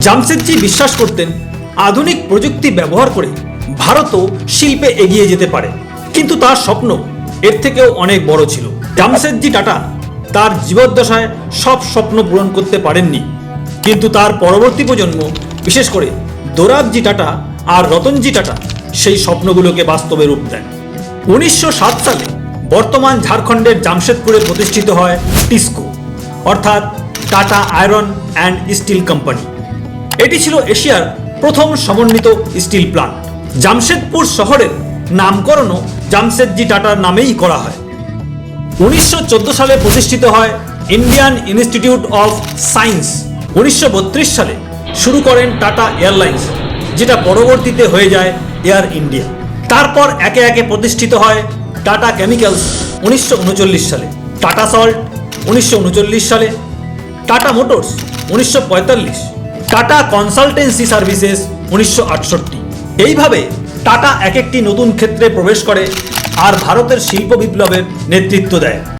জামশেদজি বিশ্বাস করতেন, আধুনিক প্রযুক্তি ব্যবহার করে ভারতও শিল্পে এগিয়ে যেতে পারে। কিন্তু তার স্বপ্ন এর থেকেও অনেক বড় ছিল। জামশেদজি টাটা তার জীবদ্দশায় সব স্বপ্ন পূরণ করতে পারেননি। কিন্তু তার পরবর্তী প্রজন্ম, বিশেষ করে দোরাবজি টাটা আর রতনজি টাটা, সেই স্বপ্নগুলোকে বাস্তবে রূপ দেয়। উনিশশো সালে বর্তমান ঝাড়খণ্ডের জামশেদপুরে প্রতিষ্ঠিত হয় টিস্কো, অর্থাৎ Tata iron and steel company. এটি ছিল এশিয়ার প্রথম সমন্বিত স্টিল প্লান্ট। জামশেদপুর শহরের নামকরণও জামশেদজি টাটার নামেই করা হয়। উনিশশো চোদ্দ সালে প্রতিষ্ঠিত হয় ইন্ডিয়ান ইনস্টিটিউট অফ সায়েন্স। উনিশশো বত্রিশ সালে শুরু করেন টাটা এয়ারলাইন্স, যেটা পরবর্তীতে হয়ে যায় এয়ার ইন্ডিয়া। তারপর একে একে প্রতিষ্ঠিত হয় টাটা কেমিক্যালস, উনিশশো উনচল্লিশ সালে। টাটা সল্ট, উনিশশো উনচল্লিশ সালে। টাটা মোটরস, উনিশশো পঁয়তাল্লিশ। টাটা কনসালটেন্সি সার্ভিসেস উনিশশো আটষট্টি। এইভাবে টাটা এক একটি নতুন ক্ষেত্রে প্রবেশ করে আর ভারতের শিল্প বিপ্লবের নেতৃত্ব দেয়।